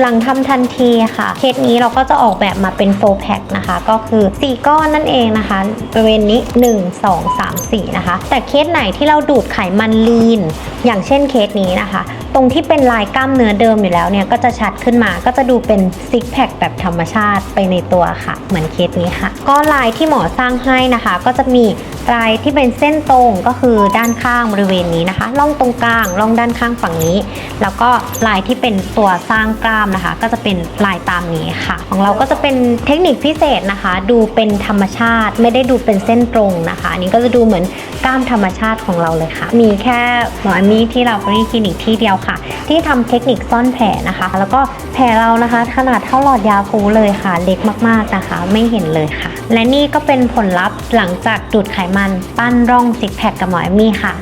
หลังทำทันทีค่ะ เคสนี้เราก็จะออกแบบมาเป็นโฟแพ็คนะคะ ก็คือ 4 ก้อนนั่นเองนะคะบริเวณนี้ 1 2 3 4 นะคะ แต่เคสไหนที่เราดูดไขมันลีน อย่างเช่นเคสนี้นะคะ ตรงที่เป็นลายกล้ามเนื้อเดิมอยู่แล้วเนี่ยก็จะชัดขึ้นมาก็จะดูเป็นซิกแพคแบบธรรมชาติไปในตัวค่ะ เหมือนเคสนี้ค่ะ ก็ลายที่หมอสร้างให้นะคะ ก็จะมีลายที่เป็นเส้นตรงก็คือด้านข้างบริเวณนี้นะคะร่องตรงกลางร่องด้านข้างฝั่งนี้ แล้วก็ลายที่เป็นตัวสร้างกล้ามนะคะ ก็จะเป็นลายตามนี้ค่ะ ของเราก็จะเป็นเทคนิคพิเศษนะคะ ดูเป็นธรรมชาติไม่ได้ดูเป็นเส้นตรงนะคะนนี้ก็จะดูเหมือน กล้ามธรรมชาติของเราเลยค่ะ มีแค่หมออมี่ที่เราบรีคลินิกที่เดียวค่ะ ที่ทำเทคนิคซ่อนแผลนะคะ แล้วก็แผลเรานะคะ ขนาดเท่าหลอดยาคูเลยค่ะ เล็กมากๆนะคะ ไม่เห็นเลยค่ะ และนี่ก็เป็นผลลัพธ์หลังจากดูดไขมันปั้นร่องซิกแพคกับหมอเอมมี่ค่ะ